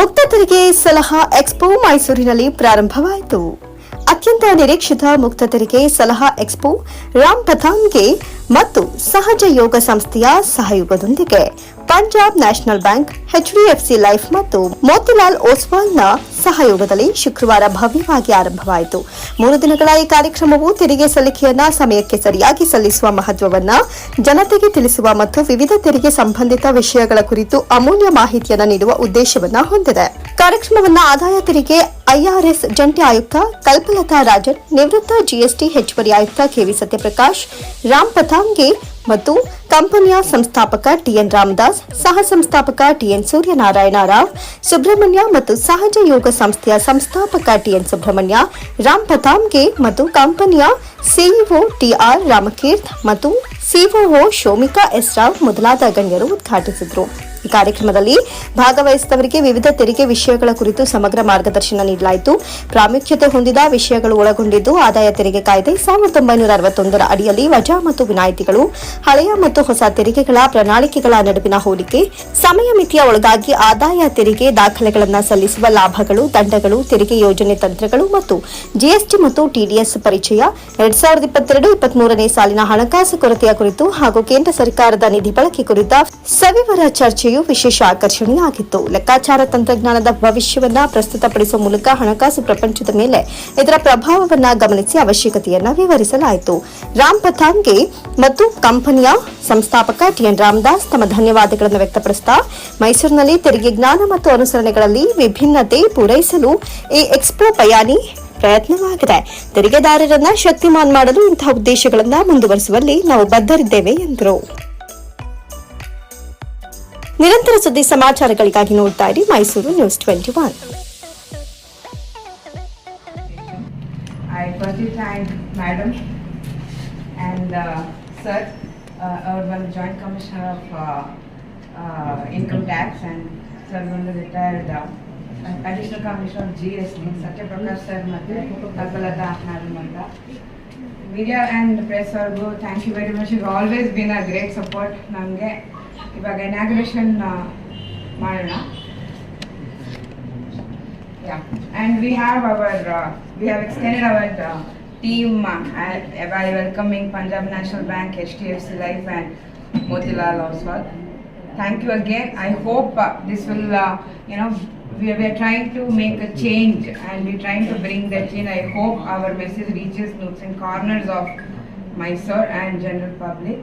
ಮುಕ್ತ ತೆರಿಗೆ ಸಲಹಾ ಎಕ್ಸ್ಪೋ ಮೈಸೂರಿನಲ್ಲಿ ಪ್ರಾರಂಭವಾಯಿತು. ಅತ್ಯಂತ ನಿರೀಕ್ಷಿತ ಮುಕ್ತ ತೆರಿಗೆ ಸಲಹಾ ಎಕ್ಸ್ಪೋ, ರಾಮ್ ಪಥಾನ್ಗೆ ಮತ್ತು ಸಹಜ ಯೋಗ ಸಂಸ್ಥೆಯ ಸಹಯೋಗದೊಂದಿಗೆ Punjab National Bank HDFC Life ಮತ್ತು ಮೋತಿಲಾಲ್ ಓಸ್ವಾಲ್ನ ಸಹಯೋಗದಲ್ಲಿ ಶುಕ್ರವಾರ ಭವ್ಯವಾಗಿ ಆರಂಭವಾಯಿತು. ಮೂರು ದಿನಗಳ ಈ ಕಾರ್ಯಕ್ರಮವು ತೆರಿಗೆ ಸಲ್ಲಿಕೆಯನ್ನ ಸಮಯಕ್ಕೆ ಸರಿಯಾಗಿ ಸಲ್ಲಿಸುವ ಮಹತ್ವವನ್ನ ಜನತೆಗೆ ತಿಳಿಸುವ ಮತ್ತು ವಿವಿಧ ತೆರಿಗೆ ಸಂಬಂಧಿತ ವಿಷಯಗಳ ಕುರಿತು ಅಮೂಲ್ಯ ಮಾಹಿತಿಯನ್ನು ನೀಡುವ ಉದ್ದೇಶವನ್ನ ಹೊಂದಿದೆ. ಕಾರ್ಯಕ್ರಮವನ್ನ ಆದಾಯ ತೆರಿಗೆ ಐಆರ್ಎಸ್ ಜಂಟಿ ಆಯುಕ್ತ ಕಲ್ಪಲತಾ ರಾಜನ್ ನಿವೃತ್ತ ಜಿಎಸ್ಟಿ ಹೆಚ್ಚುವರಿ ಆಯುಕ್ತ ಕೆವಿ ಸತ್ಯಪ್ರಕಾಶ್, ರಾಮ್ ಪಥಾಂಗೆ ಮತ್ತು ಕಂಪನಿಯ ಸಂಸ್ಥಾಪಕ ಟಿಎನ್ ರಾಮದಾಸ್, ಸಹ ಸಂಸ್ಥಾಪಕ ಟಿಎನ್ ಸೂರ್ಯನಾರಾಯಣ ರಾವ್, ಸುಬ್ರಹ್ಮಣ್ಯ ಮತ್ತು ಸಹಜ ಯೋಗ ಸಂಸ್ಥೆಯ ಸಂಸ್ಥಾಪಕ ಟಿಎನ್ ಸುಬ್ರಹ್ಮಣ್ಯ, ರಾಮ್ ಪಥಾಮ್ಗೆ ಮತ್ತು ಕಂಪನಿಯ ಸಿಇಒ ಟಿಆರ್ ರಾಮಕೀರ್ತ್ ಮತ್ತು ಸಿಒಒ ಶೋಮಿಕಾ ಎಸ್. ರಾವ್ ಮೊದಲಾದ ಗಣ್ಯರು ಉದ್ಘಾಟಿಸಿದರು. ಈ ಕಾರ್ಯಕ್ರಮದಲ್ಲಿ ಭಾಗವಹಿಸಿದವರಿಗೆ ವಿವಿಧ ತೆರಿಗೆ ವಿಷಯಗಳ ಕುರಿತು ಸಮಗ್ರ ಮಾರ್ಗದರ್ಶನ ನೀಡಲಾಯಿತು. ಪ್ರಾಮುಖ್ಯತೆ ಹೊಂದಿದ ವಿಷಯಗಳು ಒಳಗೊಂಡಿದ್ದು ಆದಾಯ ತೆರಿಗೆ ಕಾಯ್ದೆ ಸಾವಿರದ ಒಂಬೈನೂರ ಅರವತ್ತೊಂದರ ಅಡಿಯಲ್ಲಿ ವಜಾ ಮತ್ತು ವಿನಾಯಿತಿಗಳು, ಹಳೆಯ ಮತ್ತು ಹೊಸ ತೆರಿಗೆಗಳ ಪ್ರಣಾಳಿಕೆಗಳ ನಡುವಿನ ಹೋಲಿಕೆ ಸಮಯ ಮಿತಿಯ ಒಳಗಾಗಿ ಆದಾಯ ತೆರಿಗೆ ದಾಖಲೆಗಳನ್ನು ಸಲ್ಲಿಸುವ ಲಾಭಗಳು, ದಂಡಗಳು, ತೆರಿಗೆ ಯೋಜನೆ ತಂತ್ರಗಳು ಮತ್ತು ಜಿಎಸ್ಟಿ ಮತ್ತು ಟಿಡಿಎಸ್ ಪರಿಚಯ. ಎರಡ್ ಸಾವಿರದ ಇಪ್ಪತ್ತೆರಡು ಇಪ್ಪತ್ಮೂರನೇ ಸಾಲಿನ ಹಣಕಾಸು ಕೊರತೆಯ ಕುರಿತು ಹಾಗೂ ಕೇಂದ್ರ ಸರ್ಕಾರದ ನಿಧಿ ಬಳಕೆ ಕುರಿತ ಸವಿವರ ಚರ್ಚೆಯು ವಿಶೇಷ ಆಕರ್ಷಣೆಯಾಗಿತ್ತು. ಲೆಕ್ಕಾಚಾರ ತಂತ್ರಜ್ಞಾನದ ಭವಿಷ್ಯವನ್ನ ಪ್ರಸ್ತುತಪಡಿಸುವ ಮೂಲಕ ಹಣಕಾಸು ಪ್ರಪಂಚದ ಮೇಲೆ ಇದರ ಪ್ರಭಾವವನ್ನ ಗಮನಿಸಿ ಅವಶ್ಯಕತೆಯನ್ನ ವಿವರಿಸಲಾಯಿತು. ರಾಮ್ ಪಥಾನ್ಗೆ ಮತ್ತು ಕಂಪನಿಯ ಸಂಸ್ಥಾಪಕ ಟಿಎನ್ ರಾಮದಾಸ್ ತಮ್ಮ ಧನ್ಯವಾದಗಳನ್ನು ವ್ಯಕ್ತಪಡಿಸುತ್ತಾ ಮೈಸೂರಿನಲ್ಲಿ ತೆರಿಗೆ ಜ್ಞಾನ ಮತ್ತು ಅನುಸರಣೆಗಳಲ್ಲಿ ವಿಭಿನ್ನತೆ ಪೂರೈಸಲು ಈ ಎಕ್ಸ್ಪೋ ಪಯಾನಿ ಪ್ರಯತ್ನವಾಗಿದೆ. ತೆರಿಗೆದಾರರನ್ನ ಶಕ್ತಿಮಾನ್ ಮಾಡಲು ಇಂತಹ ಉದ್ದೇಶಗಳನ್ನ ಮುಂದುವರಿಸುವಲ್ಲಿ ನಾವು ಬದ್ಧರಿದ್ದೇವೆ ಎಂದರು. ನಿರಂತರ ಸುದ್ದಿ ಸಮಾಚಾರಗಳಿಗಾಗಿ ನೋಡ್ತಾ ಇರಿ Mysuru news twenty one I firstly thank Madam and uh, Sir, uh, our one Joint Commissioner of uh, uh, Income Tax and Sir uh, ಅಂತ ಮೀಡಿಯಾ ಆ್ಯಂಡ್ ಪ್ರೆಸ್ ಅವ್ರಿಗೂ thank you very much you always been a great support ನಮಗೆ ಇವಾಗ inauguration ಮಾಡೋಣ Yeah, and we have our, uh, we have extended our uh, team uh, at- by welcoming Punjab National Bank, HDFC Life and Motilal Oswal. Thank you again. I hope uh, this will, uh, you know, we are, we are trying to make a change and we're trying to bring that change. I hope our message reaches nooks and corners of Mysore and general public.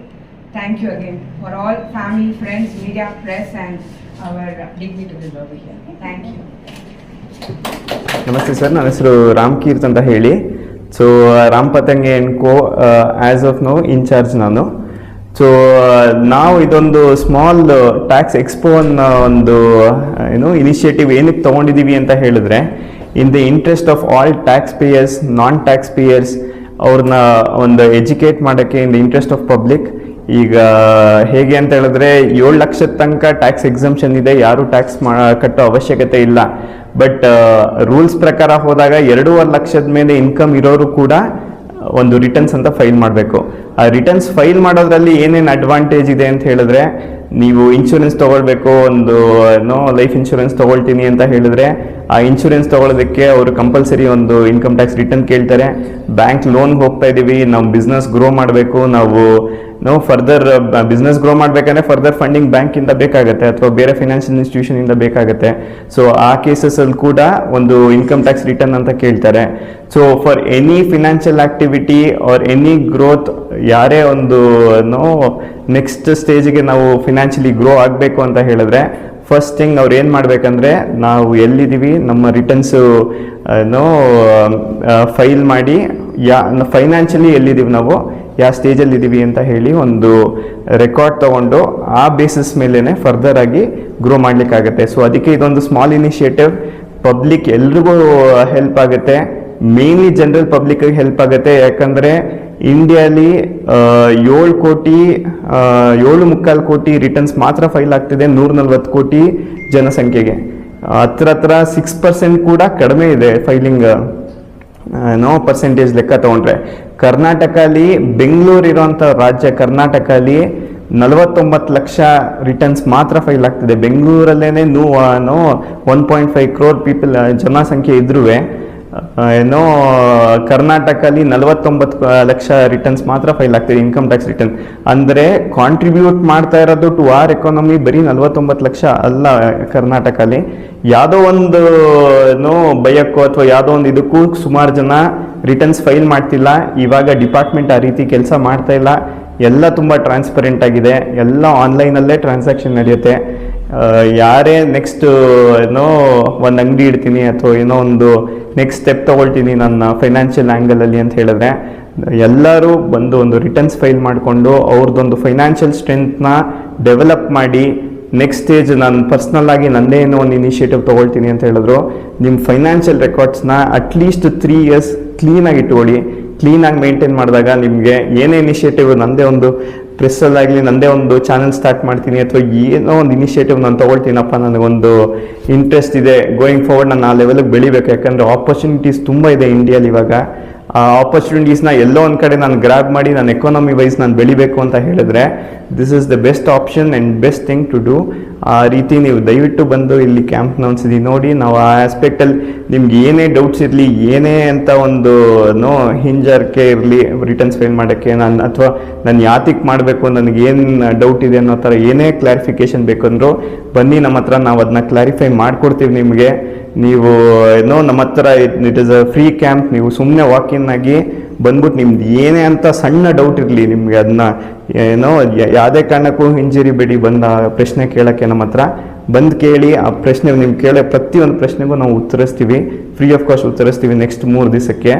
Thank you again for all family, friends, media, press and our dignitaries over here. Thank you. ನಮಸ್ತೆ sir ನನ್ನ ಹೆಸರು ರಾಮ್ ಕೀರ್ತ್ ಅಂತ ಹೇಳಿ so Ram Patange and co as of now incharge ನಾನು so ನಾವು ಇದೊಂದು small tax expo ಅನ್ನೋ ಒಂದು ಏನು ಇನಿಷಿಯೇಟಿವ್ ಏನಕ್ಕೆ ತೊಗೊಂಡಿದ್ದೀವಿ ಅಂತ ಹೇಳಿದ್ರೆ in the interest of all tax payers non tax payers ಅವ್ರನ್ನ ಒಂದು ಎಜುಕೇಟ್ ಮಾಡೋಕ್ಕೆ in the interest of public ಈಗ ಹೇಗೆ ಅಂತ ಹೇಳಿದ್ರೆ ಏಳು ಲಕ್ಷದ ತನಕ ಟ್ಯಾಕ್ಸ್ ಎಕ್ಸಮ್ಷನ್ ಇದೆ, ಯಾರು ಟ್ಯಾಕ್ಸ್ ಕಟ್ಟೋ ಅವಶ್ಯಕತೆ ಇಲ್ಲ. ಬಟ್ ರೂಲ್ಸ್ ಪ್ರಕಾರ ಹೋದಾಗ ಎರಡೂವರೆ ಲಕ್ಷದ ಮೇಲೆ ಇನ್ಕಮ್ ಇರೋರು ಕೂಡ ಒಂದು ರಿಟರ್ನ್ಸ್ ಅಂತ ಫೈಲ್ ಮಾಡಬೇಕು. ಆ ರಿಟರ್ನ್ಸ್ ಫೈಲ್ ಮಾಡೋದ್ರಲ್ಲಿ ಏನೇನು ಅಡ್ವಾಂಟೇಜ್ ಇದೆ ಅಂತ ಹೇಳಿದ್ರೆ ನೀವು ಇನ್ಶೂರೆನ್ಸ್ ತಗೊಳ್ಬೇಕು ಒಂದು, ಏನೋ ಲೈಫ್ ಇನ್ಶೂರೆನ್ಸ್ ತಗೊಳ್ತೀನಿ ಅಂತ ಹೇಳಿದ್ರೆ, ಆ ಇನ್ಶೂರೆನ್ಸ್ ತಗೊಳ್ಳೋದಕ್ಕೆ ಅವರು ಕಂಪಲ್ಸರಿ ಒಂದು ಇನ್ಕಮ್ ಟ್ಯಾಕ್ಸ್ ರಿಟರ್ನ್ ಕೇಳ್ತಾರೆ. ಬ್ಯಾಂಕ್ ಲೋನ್ಗೆ ಹೋಗ್ತಾ ಇದ್ದೀವಿ ನಾವು ಬಿಸ್ನೆಸ್ ಗ್ರೋ ಮಾಡಬೇಕು, ನಾವು ನಾವು ಫರ್ದರ್ ಬಿಸ್ನೆಸ್ ಗ್ರೋ ಮಾಡಬೇಕಂದ್ರೆ ಫರ್ದರ್ ಫಂಡಿಂಗ್ ಬ್ಯಾಂಕಿಂದ ಬೇಕಾಗುತ್ತೆ, ಅಥವಾ ಬೇರೆ ಫೈನಾನ್ಷಿಯಲ್ ಇನ್ಸ್ಟಿಟ್ಯೂಷನ್ ಇಂದ ಬೇಕಾಗುತ್ತೆ. ಸೊ ಆ ಕೇಸಸ್ ಅಲ್ಲಿ ಕೂಡ ಒಂದು ಇನ್ಕಮ್ ಟ್ಯಾಕ್ಸ್ ರಿಟರ್ನ್ ಅಂತ ಕೇಳ್ತಾರೆ. So for any financial activity or any growth ಯಾರೇ ಒಂದು, ನೋ ನೆಕ್ಸ್ಟ್ ಸ್ಟೇಜಿಗೆ ನಾವು ಫಿನಾನ್ಷಿಯಲಿ ಗ್ರೋ ಆಗಬೇಕು ಅಂತ ಹೇಳಿದ್ರೆ ಫಸ್ಟ್ ಥಿಂಗ್ ಅವ್ರು ಏನು ಮಾಡಬೇಕಂದ್ರೆ, ನಾವು ಎಲ್ಲಿದ್ದೀವಿ, ನಮ್ಮ ರಿಟರ್ನ್ಸು ಫೈಲ್ ಮಾಡಿ, ಯಾ ಫೈನಾನ್ಷಿಯಲಿ ಎಲ್ಲಿದ್ದೀವಿ ನಾವು, ಯಾವ ಸ್ಟೇಜಲ್ಲಿ ಇದ್ದೀವಿ ಅಂತ ಹೇಳಿ ಒಂದು ರೆಕಾರ್ಡ್ ತಗೊಂಡು, ಆ ಬೇಸಿಸ್ ಮೇಲೇ ಫರ್ದರ್ ಆಗಿ ಗ್ರೋ ಮಾಡಲಿಕ್ಕಾಗತ್ತೆ. ಸೊ ಅದಕ್ಕೆ ಇದೊಂದು ಸ್ಮಾಲ್ ಇನಿಷಿಯೇಟಿವ್ ಪಬ್ಲಿಕ್ ಎಲ್ರಿಗೂ ಹೆಲ್ಪ್ ಆಗುತ್ತೆ. ಮೇನ್ಲಿ ಜನರಲ್ ಪಬ್ಲಿಕ್ಗೆ ಹೆಲ್ಪ್ ಆಗುತ್ತೆ. ಯಾಕಂದರೆ ಇಂಡಿಯಾಲಿ ಏಳು ಕೋಟಿ ಏಳು ಮುಕ್ಕಾಲು ಕೋಟಿ ರಿಟರ್ನ್ಸ್ ಮಾತ್ರ ಫೈಲ್ ಆಗ್ತಿದೆ ನೂರ ನಲ್ವತ್ತು ಕೋಟಿ ಜನಸಂಖ್ಯೆಗೆ. ಹತ್ರ ಹತ್ರ ಸಿಕ್ಸ್ ಪರ್ಸೆಂಟ್ ಕೂಡ ಕಡಿಮೆ ಇದೆ ಫೈಲಿಂಗ್ ನೋ ಪರ್ಸೆಂಟೇಜ್ ಲೆಕ್ಕ ತಗೊಂಡ್ರೆ. ಕರ್ನಾಟಕಲ್ಲಿ ಬೆಂಗಳೂರು ಇರೋಂಥ ರಾಜ್ಯ ಕರ್ನಾಟಕಲ್ಲಿ ನಲವತ್ತೊಂಬತ್ತು ಲಕ್ಷ ರಿಟರ್ನ್ಸ್ ಮಾತ್ರ ಫೈಲ್ ಆಗ್ತಿದೆ. ಬೆಂಗಳೂರಲ್ಲೇ ನೂ no one point five crore people ಜನಸಂಖ್ಯೆ ಇದ್ರೂ ಏನೋ ಕರ್ನಾಟಕದಲ್ಲಿ ನಲವತ್ತೊಂಬತ್ತು ಲಕ್ಷ ರಿಟರ್ನ್ಸ್ ಮಾತ್ರ ಫೈಲ್ ಆಗ್ತಿದೆ ಇನ್ಕಮ್ ಟ್ಯಾಕ್ಸ್ ರಿಟರ್ನ್ ಅಂದರೆ ಕಾಂಟ್ರಿಬ್ಯೂಟ್ ಮಾಡ್ತಾ ಇರೋದು ಟು ಆರ್ ಎಕಾನಮಿ ಬರೀ ನಲವತ್ತೊಂಬತ್ತು ಲಕ್ಷ ಅಲ್ಲ ಕರ್ನಾಟಕದಲ್ಲಿ. ಯಾವುದೋ ಒಂದು, ಏನೋ ಭಯಕ್ಕೋ ಅಥವಾ ಯಾವುದೋ ಒಂದು ಇದಕ್ಕೂ ಸುಮಾರು ಜನ ರಿಟರ್ನ್ಸ್ ಫೈಲ್ ಮಾಡ್ತಿಲ್ಲ. ಇವಾಗ ಡಿಪಾರ್ಟ್ಮೆಂಟ್ ಆ ರೀತಿ ಕೆಲಸ ಮಾಡ್ತಾ ಇಲ್ಲ. ಎಲ್ಲ ತುಂಬ ಟ್ರಾನ್ಸ್ಪರೆಂಟ್ ಆಗಿದೆ. ಎಲ್ಲ ಆನ್ಲೈನಲ್ಲೇ ಟ್ರಾನ್ಸಾಕ್ಷನ್ ನಡೆಯುತ್ತೆ. ಯಾರೇ ನೆಕ್ಸ್ಟ್ ಏನೋ ಒಂದು ಅಂಗಡಿ ಇಡ್ತೀನಿ ಅಥವಾ ಏನೋ ಒಂದು ನೆಕ್ಸ್ಟ್ ಸ್ಟೆಪ್ ತೊಗೊಳ್ತೀನಿ ನನ್ನ ಫೈನಾನ್ಷಿಯಲ್ ಆ್ಯಂಗಲಲ್ಲಿ ಅಂತ ಹೇಳಿದ್ರೆ, ಎಲ್ಲರೂ ಬಂದು ಒಂದು ರಿಟರ್ನ್ಸ್ ಫೈಲ್ ಮಾಡಿಕೊಂಡು ಅವ್ರದ್ದೊಂದು ಫೈನಾನ್ಷಿಯಲ್ ಸ್ಟ್ರೆಂತ್ನ ಡೆವಲಪ್ ಮಾಡಿ ನೆಕ್ಸ್ಟ್ ಸ್ಟೇಜ್ ನಾನು ಪರ್ಸ್ನಲ್ ಆಗಿ ನನ್ನದೇ ಏನೋ ಒಂದು ಇನಿಷಿಯೇಟಿವ್ ತೊಗೊಳ್ತೀನಿ ಅಂತ ಹೇಳಿದ್ರು ನಿಮ್ಮ ಫೈನಾನ್ಷಿಯಲ್ ರೆಕಾರ್ಡ್ಸ್ನ ಅಟ್ಲೀಸ್ಟ್ ತ್ರೀ ಇಯರ್ಸ್ ಕ್ಲೀನಾಗಿ ಇಟ್ಕೊಳ್ಳಿ. ಕ್ಲೀನಾಗಿ ಮೇಂಟೈನ್ ಮಾಡಿದಾಗ ನಿಮಗೆ ಏನೇ ಇನಿಷಿಯೇಟಿವ್ ನನ್ನದೇ ಒಂದು ಪ್ರೆಸ್ಸಲ್ಲಾಗಲಿ ನನ್ನದೇ ಒಂದು ಚಾನಲ್ ಸ್ಟಾರ್ಟ್ ಮಾಡ್ತೀನಿ ಅಥವಾ ಏನೋ ಒಂದು ಇನಿಷಿಯೇಟಿವ್ ನಾನು ತೊಗೊಳ್ತೀನಪ್ಪ, ನನಗೊಂದು ಇಂಟ್ರೆಸ್ಟ್ ಇದೆ. ಗೋಯಿಂಗ್ ಫಾರ್ವರ್ಡ್ ನಾನು ಆ ಲೆವೆಲ್ಗೆ ಬೆಳಿಬೇಕು. ಯಾಕಂದರೆ ಆಪರ್ಚುನಿಟೀಸ್ ತುಂಬ ಇದೆ ಇಂಡಿಯಲ್ಲಿ ಇವಾಗ. ಆಪರ್ಚುನಿಟೀಸ್ನ ಎಲ್ಲೋ ಒಂದು ಕಡೆ ನಾನು ಗ್ರ್ಯಾಬ್ ಮಾಡಿ, ನಾನು ಎಕಾನಮಿ ವೈಸ್ ನಾನು ಬೆಳಿಬೇಕು ಅಂತ ಹೇಳಿದ್ರೆ this is the best option and best thing to do ಆ ರೀತಿ ನೀವು ದಯವಿಟ್ಟು ಬಂದು ಇಲ್ಲಿ ಕ್ಯಾಂಪ್ನ ಒಂದ್ಸತಿ ನೋಡಿ. ನಾವು ಆ ಆಸ್ಪೆಕ್ಟಲ್ಲಿ ನಿಮ್ಗೆ ಏನೇ ಡೌಟ್ಸ್ ಇರಲಿ, ಏನೇ ಅಂತ ಒಂದು ನೋ ಹಿಂಜರ್ಕೆ ಇರಲಿ ರಿಟರ್ನ್ಸ್ ಫೈಲ್ ಮಾಡೋಕ್ಕೆ, ನಾನು ಅಥವಾ ನಾನು ಯಾತಿಗೆ ಮಾಡಬೇಕು, ನನಗೆ ಏನು ಡೌಟ್ ಇದೆ ಅನ್ನೋ ಥರ ಏನೇ ಕ್ಲಾರಿಫಿಕೇಶನ್ ಬೇಕಂದ್ರೂ, ಬನ್ನಿ ನಮ್ಮ ಹತ್ರ ನಾವು ಅದನ್ನ ಕ್ಲಾರಿಫೈ ಮಾಡಿಕೊಡ್ತೀವಿ ನಿಮಗೆ. ನೀವು ಏನೋ ನಮ್ಮ ಹತ್ರ it is a free camp ನೀವು ಸುಮ್ಮನೆ ವಾಕಿನ್ ಆಗಿ ಬಂದ್ಬಿಟ್ಟು ನಿಮ್ದು ಏನೇ ಅಂತ ಸಣ್ಣ ಡೌಟ್ ಇರಲಿ ನಿಮಗೆ ಅದನ್ನ ಏನೋ ಯಾವುದೇ ಕಾರಣಕ್ಕೂ ಹಿಂಜರಿಬೇಡಿ ಬಂದ ಪ್ರಶ್ನೆ ಕೇಳೋಕ್ಕೆ ನಮ್ಮ ಹತ್ರ. ಬಂದು ಕೇಳಿ ಆ ಪ್ರಶ್ನೆ ನಿಮ್ಗೆ ಕೇಳೋ ಪ್ರತಿಯೊಂದು ಪ್ರಶ್ನೆಗೂ ನಾವು ಉತ್ತರಿಸ್ತೀವಿ. ಫ್ರೀ ಆಫ್ ಕಾಸ್ಟ್ ಉತ್ತರಿಸ್ತೀವಿ ನೆಕ್ಸ್ಟ್ ಮೂರು ದಿವಸಕ್ಕೆ.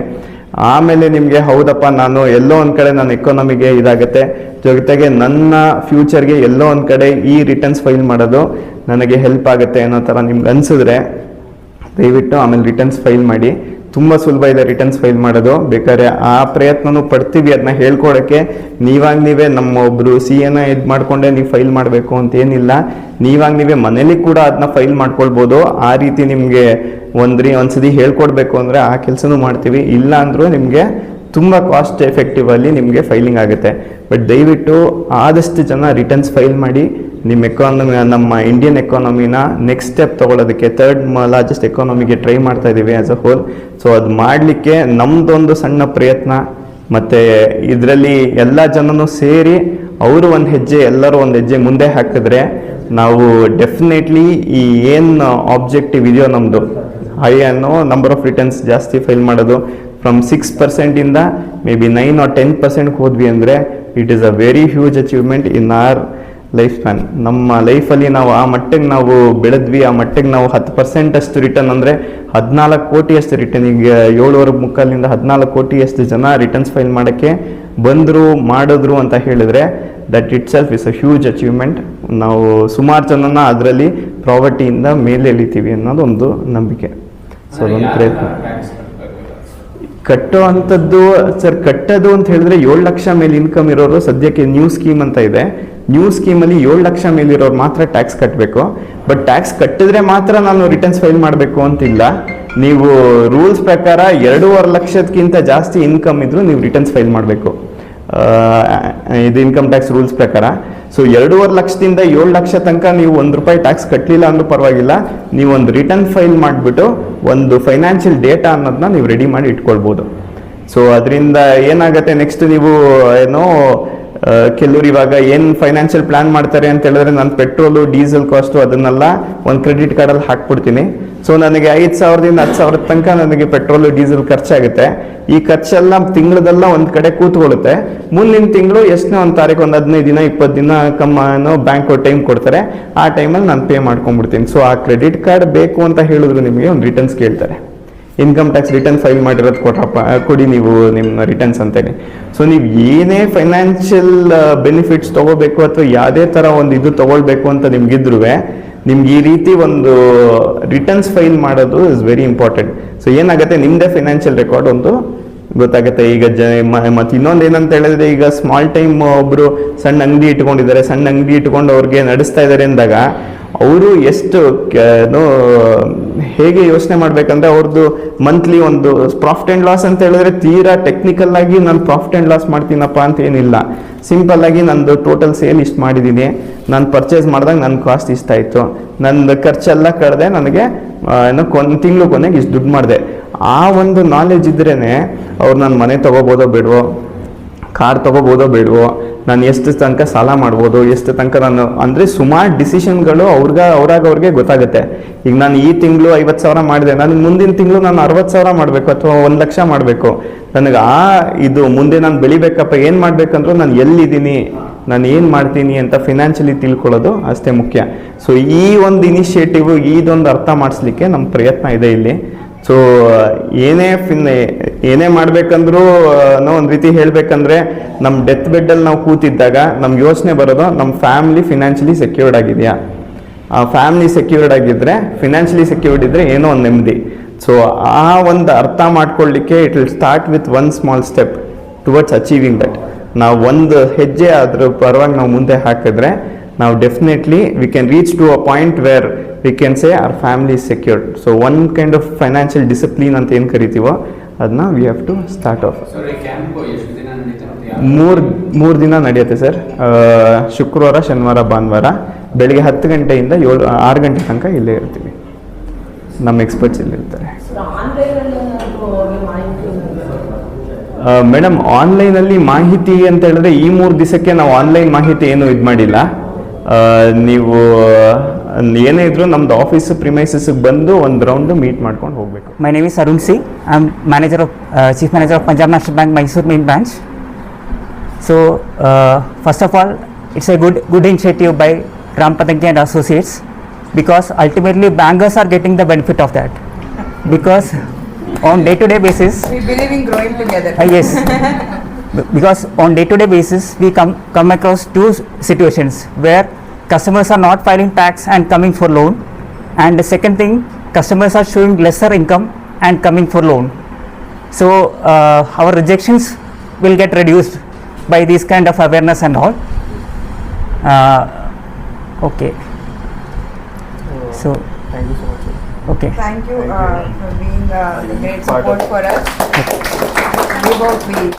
ಆಮೇಲೆ ನಿಮಗೆ ಹೌದಪ್ಪ, ನಾನು ಎಲ್ಲೋ ಒಂದು ಕಡೆ ನನ್ನ ಎಕಾನಮಿಗೆ ಇದಾಗುತ್ತೆ. ಜೊತೆಗೆ ನನ್ನ ಫ್ಯೂಚರ್ಗೆ ಎಲ್ಲೋ ಒಂದು ಕಡೆ ಈ ರಿಟರ್ನ್ಸ್ ಫೈಲ್ ಮಾಡೋದು ನನಗೆ ಹೆಲ್ಪ್ ಆಗುತ್ತೆ ಅನ್ನೋ ಥರ ನಿಮ್ಗೆ ಅನಿಸಿದ್ರೆ ದಯವಿಟ್ಟು ಆಮೇಲೆ ರಿಟರ್ನ್ಸ್ ಫೈಲ್ ಮಾಡಿ. ತುಂಬ ಸುಲಭ ಇದೆ ರಿಟರ್ನ್ಸ್ ಫೈಲ್ ಮಾಡೋದು. ಬೇಕಾದ್ರೆ ಆ ಪ್ರಯತ್ನನೂ ಪಡ್ತೀವಿ ಅದನ್ನ ಹೇಳ್ಕೊಡೋಕ್ಕೆ ನೀವಾಗ ನೀವೇ ನಮ್ಮ ಒಬ್ಬರು ಸಿ ಎನ ಇದು ಮಾಡಿಕೊಂಡೆ ನೀವು ಫೈಲ್ ಮಾಡಬೇಕು ಅಂತ ಏನಿಲ್ಲ. ನೀವಾಗ ನೀವೇ ಮನೇಲಿ ಕೂಡ ಅದನ್ನ ಫೈಲ್ ಮಾಡ್ಕೊಳ್ಬೋದು. ಆ ರೀತಿ ನಿಮಗೆ ಒಂದ್ರಿ ಒಂದ್ಸತಿ ಹೇಳ್ಕೊಡ್ಬೇಕು ಅಂದರೆ ಆ ಕೆಲಸನೂ ಮಾಡ್ತೀವಿ. ಇಲ್ಲ ಅಂದರೂ ನಿಮಗೆ ತುಂಬ ಕಾಸ್ಟ್ ಎಫೆಕ್ಟಿವ್ ಅಲ್ಲಿ ನಿಮಗೆ ಫೈಲಿಂಗ್ ಆಗುತ್ತೆ. ಬಟ್ ದಯವಿಟ್ಟು ಆದಷ್ಟು ಜನ ರಿಟರ್ನ್ಸ್ ಫೈಲ್ ಮಾಡಿ. ನಿಮ್ಮ ಎಕಾನಮಿ ನಮ್ಮ ಇಂಡಿಯನ್ ಎಕಾನಮಿನ ನೆಕ್ಸ್ಟ್ ಸ್ಟೆಪ್ ತಗೊಳ್ಳೋದಕ್ಕೆ ಥರ್ಡ್ ಲಾರ್ಜೆಸ್ಟ್ ಎಕಾನಮಿಗೆ ಟ್ರೈ ಮಾಡ್ತಾ ಇದ್ದೀವಿ ಆ್ಯಸ್ ಅ ಹೋಲ್ ಸೊ ಅದು ಮಾಡಲಿಕ್ಕೆ ನಮ್ಮದೊಂದು ಸಣ್ಣ ಪ್ರಯತ್ನ, ಮತ್ತು ಇದರಲ್ಲಿ ಎಲ್ಲ ಜನನೂ ಸೇರಿ ಅವರು ಒಂದು ಹೆಜ್ಜೆ, ಎಲ್ಲರೂ ಒಂದು ಹೆಜ್ಜೆ ಮುಂದೆ ಹಾಕಿದ್ರೆ ನಾವು ಡೆಫಿನೆಟ್ಲಿ ಈ ಏನು ಆಬ್ಜೆಕ್ಟಿವ್ ಇದೆಯೋ ನಮ್ಮದು ಐ ಅನ್ನೋ ನಂಬರ್ ಆಫ್ ರಿಟರ್ನ್ಸ್ ಜಾಸ್ತಿ ಫೈಲ್ ಮಾಡೋದು from six ಪರ್ಸೆಂಟಿಂದ may be nine or ten percent ಹೋದ್ವಿ ಅಂದರೆ it is a very huge achievement in our life span ನಮ್ಮ ಲೈಫಲ್ಲಿ ನಾವು ಆ ಮಟ್ಟಿಗೆ ನಾವು ಬೆಳೆದ್ವಿ ಆ ಮಟ್ಟಿಗೆ ನಾವು ಹತ್ತು ಪರ್ಸೆಂಟ್ ಅಷ್ಟು ರಿಟರ್ನ್ ಅಂದರೆ ಹದಿನಾಲ್ಕು ಕೋಟಿ ಅಷ್ಟು ರಿಟರ್ನ್ ಈಗ ಏಳುವರೆ ಮುಕ್ಕಾಲಿಂದ ಹದಿನಾಲ್ಕು ಕೋಟಿ ಅಷ್ಟು ಜನ ರಿಟರ್ನ್ಸ್ ಫೈಲ್ ಮಾಡೋಕ್ಕೆ ಬಂದರು ಮಾಡಿದ್ರು ಅಂತ ಹೇಳಿದ್ರೆ that itself is a huge achievement ನಾವು ಸುಮಾರು ಜನನ ಅದರಲ್ಲಿ ಪ್ರಾವರ್ಟಿಯಿಂದ ಮೇಲೆ ಎಳಿತೀವಿ ಅನ್ನೋದು ಒಂದು ನಂಬಿಕೆ ಸೊ ಅದೊಂದು ಪ್ರಯತ್ನ ಕಟ್ಟೋ ಅಂಥದ್ದು ಸರ್ ಕಟ್ಟೋದು ಅಂತ ಹೇಳಿದ್ರೆ ಏಳು ಲಕ್ಷ ಮೇಲೆ ಇನ್ಕಮ್ ಇರೋರು ಸದ್ಯಕ್ಕೆ ನ್ಯೂ ಸ್ಕೀಮ್ ಅಂತ ಇದೆ. ನ್ಯೂ ಸ್ಕೀಮಲ್ಲಿ ಏಳು ಲಕ್ಷ ಮೇಲಿರೋರು ಮಾತ್ರ ಟ್ಯಾಕ್ಸ್ ಕಟ್ಟಬೇಕು ಬಟ್ ಟ್ಯಾಕ್ಸ್ ಕಟ್ಟಿದ್ರೆ ಮಾತ್ರ ನಾನು ರಿಟರ್ನ್ಸ್ ಫೈಲ್ ಮಾಡಬೇಕು ಅಂತಿಲ್ಲ. ನೀವು ರೂಲ್ಸ್ ಪ್ರಕಾರ ಎರಡೂವರೆ ಲಕ್ಷಕ್ಕಿಂತ ಜಾಸ್ತಿ ಇನ್ಕಮ್ ಇದ್ದರೂ ನೀವು ರಿಟರ್ನ್ಸ್ ಫೈಲ್ ಮಾಡಬೇಕು. ಇದು ಇನ್ಕಮ್ ಟ್ಯಾಕ್ಸ್ ರೂಲ್ಸ್ ಪ್ರಕಾರ. ಸೊ ಎರಡೂವರೆ ಲಕ್ಷದಿಂದ ಏಳು ಲಕ್ಷ ತನಕ ನೀವು ಒಂದು ರೂಪಾಯಿ ಟ್ಯಾಕ್ಸ್ ಕಟ್ಟಲಿಲ್ಲ ಅಂದ್ರೂ ಪರವಾಗಿಲ್ಲ. ನೀವು ಒಂದು ರಿಟರ್ನ್ ಫೈಲ್ ಮಾಡಿಬಿಟ್ಟು ಒಂದು ಫೈನಾನ್ಷಿಯಲ್ ಡೇಟಾ ಅನ್ನೋದನ್ನ ನೀವು ರೆಡಿ ಮಾಡಿ ಇಟ್ಕೊಳ್ಬೋದು. ಸೊ ಅದರಿಂದ ಏನಾಗುತ್ತೆ ನೆಕ್ಸ್ಟ್ ನೀವು ಏನೋ ಕೆಲವ್ರು ಇವಾಗ ಏನು ಫೈನಾನ್ಷಿಯಲ್ ಪ್ಲಾನ್ ಮಾಡ್ತಾರೆ ಅಂತ ಹೇಳಿದ್ರೆ ನಾನು ಪೆಟ್ರೋಲು, ಡೀಸೆಲ್ ಕಾಸ್ಟು ಅದನ್ನೆಲ್ಲ ಒಂದು ಕ್ರೆಡಿಟ್ ಕಾರ್ಡಲ್ಲಿ ಹಾಕ್ಬಿಡ್ತೀನಿ. ಸೊ ನನಗೆ ಐದು ಸಾವಿರದಿಂದ ಹತ್ತು ಸಾವಿರದ ತನಕ ನನಗೆ ಪೆಟ್ರೋಲು, ಡೀಸೆಲ್ ಖರ್ಚಾಗುತ್ತೆ. ಈ ಖರ್ಚೆಲ್ಲ ತಿಂಗಳದೆಲ್ಲ ಒಂದು ಕಡೆ ಕೂತ್ಕೊಳ್ಳುತ್ತೆ. ಮುಂದಿನ ತಿಂಗಳು ಎಷ್ಟನೇ ಒಂದು ತಾರೀಕು, ಒಂದು ಹದಿನೈದು ದಿನ, ಇಪ್ಪತ್ತು ದಿನ ಕಮ್ಮ ಏನೋ ಬ್ಯಾಂಕ್ ಟೈಮ್ ಕೊಡ್ತಾರೆ. ಆ ಟೈಮಲ್ಲಿ ನಾನು ಪೇ ಮಾಡ್ಕೊಂಡ್ಬಿಡ್ತೀನಿ. ಸೊ ಆ ಕ್ರೆಡಿಟ್ ಕಾರ್ಡ್ ಬೇಕು ಅಂತ ಹೇಳಿದ್ರು ನಿಮಗೆ ಒಂದು ರಿಟರ್ನ್ಸ್ ಕೇಳ್ತಾರೆ. ಇನ್ಕಮ್ ಟ್ಯಾಕ್ಸ್ ರಿಟರ್ನ್ ಫೈಲ್ ಮಾಡಿರೋದು ಕೊಟ್ರಪ್ಪ. ಕೊಡಿ ನೀವು ನಿಮ್ಮ ರಿಟರ್ನ್ಸ್ ಅಂತೇಳಿ. ಸೊ ನೀವು ಏನೇ ಫೈನಾನ್ಷಿಯಲ್ ಬೆನಿಫಿಟ್ಸ್ ತಗೋಬೇಕು ಅಥವಾ ಯಾವುದೇ ಥರ ಒಂದು ಇದು ತೊಗೊಳ್ಬೇಕು ಅಂತ ನಿಮ್ಗಿದ್ರು ನಿಮ್ಗೆ ಈ ರೀತಿ ಒಂದು ರಿಟರ್ನ್ಸ್ ಫೈಲ್ ಮಾಡೋದು ಇಸ್ ವೆರಿ ಇಂಪಾರ್ಟೆಂಟ್ ಸೊ ಏನಾಗುತ್ತೆ? ನಿಮ್ಮದೇ ಫೈನಾನ್ಷಿಯಲ್ ರೆಕಾರ್ಡ್ ಒಂದು ಗೊತ್ತಾಗುತ್ತೆ. ಈಗ ಜ ಮತ್ತೆ ಇನ್ನೊಂದು ಏನಂತ ಹೇಳಿದ್ರೆ, ಈಗ ಸ್ಮಾಲ್ ಟೈಮ್ ಒಬ್ಬರು ಸಣ್ಣ ಅಂಗಡಿ ಇಟ್ಕೊಂಡಿದ್ದಾರೆ, ಸಣ್ಣ ಅಂಗಡಿ ಇಟ್ಕೊಂಡು ಅವ್ರಿಗೆ ನಡೆಸ್ತಾ ಇದ್ದಾರೆ ಅಂದಾಗ ಅವರು ಎಷ್ಟು ಹೇಗೆ ಯೋಚನೆ ಮಾಡ್ಬೇಕಂದ್ರೆ ಅವ್ರದ್ದು ಮಂತ್ಲಿ ಒಂದು ಪ್ರಾಫಿಟ್ ಆ್ಯಂಡ್ ಲಾಸ್ ಅಂತ ಹೇಳಿದ್ರೆ ತೀರಾ ಟೆಕ್ನಿಕಲ್ ಆಗಿ ನಾನು ಪ್ರಾಫಿಟ್ ಆ್ಯಂಡ್ ಲಾಸ್ ಮಾಡ್ತೀನಪ್ಪ ಅಂತ ಏನಿಲ್ಲ. ಸಿಂಪಲ್ ಆಗಿ ನಂದು ಟೋಟಲ್ ಸೇಲ್ ಇಷ್ಟು ಮಾಡಿದ್ದೀನಿ ನಾನು ಪರ್ಚೇಸ್ ಮಾಡಿದಾಗ ನನ್ನ ಕಾಸ್ಟ್ ಇಷ್ಟ ಆಯಿತು. ನಂದು ಖರ್ಚೆಲ್ಲ ಕಳೆದೆ ನನಗೆ ಏನು ಕೊನ್, ತಿಂಗಳು ಕೊನೆಗೆ ಇಷ್ಟು ದುಡ್ಡು ಮಾಡಿದೆ. ಆ ಒಂದು ನಾಲೆಜ್ ಇದ್ರೇ ಅವ್ರು ನನ್ನ ಮನೆ ತೊಗೋಬೋದೋ ಬೇಡವೋ, ಕಾರ್ ತೊಗೋಬೋದೋ ಬೇಡವೋ ನಾನು ಎಷ್ಟು ತನಕ ಸಾಲ ಮಾಡ್ಬೋದು, ಎಷ್ಟು ತನಕ ನಾನು, ಅಂದರೆ ಸುಮಾರು ಡಿಸಿಷನ್ಗಳು ಅವ್ರಿಗೆ, ಅವ್ರಾಗ ಅವ್ರಿಗೆ ಗೊತ್ತಾಗುತ್ತೆ. ಈಗ ನಾನು ಈ ತಿಂಗಳು ಐವತ್ತು ಸಾವಿರ ಮಾಡಿದೆ ನನಗೆ ಮುಂದಿನ ತಿಂಗಳು ನಾನು ಅರವತ್ತು ಸಾವಿರ ಮಾಡಬೇಕು ಅಥವಾ ಒಂದು ಲಕ್ಷ ಮಾಡಬೇಕು. ನನಗೆ ಆ ಇದು ಮುಂದೆ ನಾನು ಬೆಳಿಬೇಕಪ್ಪ, ಏನು ಮಾಡಬೇಕಂದ್ರೂ ನಾನು ಎಲ್ಲಿದ್ದೀನಿ, ನಾನು ಏನು ಮಾಡ್ತೀನಿ ಅಂತ ಫಿನಾನ್ಷಿಯಲಿ ತಿಳ್ಕೊಳ್ಳೋದು ಅಷ್ಟೇ ಮುಖ್ಯ. ಸೊ ಈ ಒಂದು ಇನಿಷಿಯೇಟಿವ್ ಇದೊಂದು ಅರ್ಥ ಮಾಡಿಸ್ಲಿಕ್ಕೆ ನಮ್ಮ ಪ್ರಯತ್ನ ಇದೆ ಇಲ್ಲಿ. ಸೊ ಏನೇ ಫಿನ್ ಏನೇ ಮಾಡಬೇಕಂದ್ರೂ ನಾವು ಒಂದು ರೀತಿ ಹೇಳಬೇಕಂದ್ರೆ ನಮ್ಮ ಡೆತ್ ಬೆಡ್ಡಲ್ಲಿ ನಾವು ಕೂತಿದ್ದಾಗ ನಮ್ಗೆ ಯೋಚನೆ ಬರೋದು ನಮ್ಮ ಫ್ಯಾಮಿಲಿ ಫಿನಾನ್ಷಿಯಲಿ ಸೆಕ್ಯೂರ್ಡ್ ಆಗಿದೆಯಾ? ಆ ಫ್ಯಾಮಿಲಿ ಸೆಕ್ಯೂರ್ಡ್ ಆಗಿದ್ರೆ ಫಿನಾನ್ಷಿಯಲಿ ಸೆಕ್ಯೂರ್ಡ್ ಇದ್ರೆ ಏನೋ ಒಂದು ನೆಮ್ಮದಿ. ಸೊ ಆ ಒಂದು ಅರ್ಥ ಮಾಡ್ಕೊಳ್ಳಿಕ್ಕೆ it will start with one small step towards achieving that ನಾವು ಒಂದು ಹೆಜ್ಜೆ ಅದ್ರ ಪರವಾಗಿ ನಾವು ಮುಂದೆ ಹಾಕಿದ್ರೆ ನಾವು definitely we reach reach to point point we we say our our family secured so one kind of financial discipline ಅಂತ ಏನು ಕರಿತೀವೋ ಅದನ್ನ we have to start off ಮೂರು ಮೂರು ದಿನ ನಡೆಯುತ್ತೆ ಸರ್. ಶುಕ್ರವಾರ ಶನಿವಾರ ಭಾನುವಾರ ಬೆಳಿಗ್ಗೆ ಹತ್ತು ಗಂಟೆಯಿಂದ ಏಳು ಆರು ಗಂಟೆ ತನಕ ಇಲ್ಲೇ ಇರ್ತೀವಿ. ನಮ್ಮ ಎಕ್ಸ್ಪರ್ಟ್ಸ್ ಇಲ್ಲಿ ಇರ್ತಾರೆ. ಮೇಡಮ್ ಆನ್ಲೈನಲ್ಲಿ ಮಾಹಿತಿ ಅಂತ ಹೇಳಿದ್ರೆ ಈ ಮೂರು ದಿವಸಕ್ಕೆ ನಾವು ಆನ್ಲೈನ್ ಮಾಹಿತಿ ಏನು ಇದು ಮಾಡಿಲ್ಲ. ನೀವು ಏನೇ ಇದ್ರು ನಮ್ದು ಆಫೀಸ್ ಪ್ರಿಮೈಸಸ್ಗೆ ಬಂದು ಒಂದು ರೌಂಡ್ ಮೀಟ್ ಮಾಡ್ಕೊಂಡು ಹೋಗಬೇಕು My name is Arun C. I'm manager of uh, chief manager of Punjab National Bank Mysore main branch. So uh, first of all, it's a good good initiative by Ram Patanki and Associates because ultimately bankers are getting the benefit of that because on day-to-day basis, We believe in growing together. yes, B- because on day-to-day basis we come come across two situations where customers are not filing tax and coming for loan, and the second thing, customers are showing lesser income and coming for loan. So uh, our rejections will get reduced by this kind of awareness and all. Uh, okay. So. Okay. Thank you uh, for being uh, the great support for us. We hope we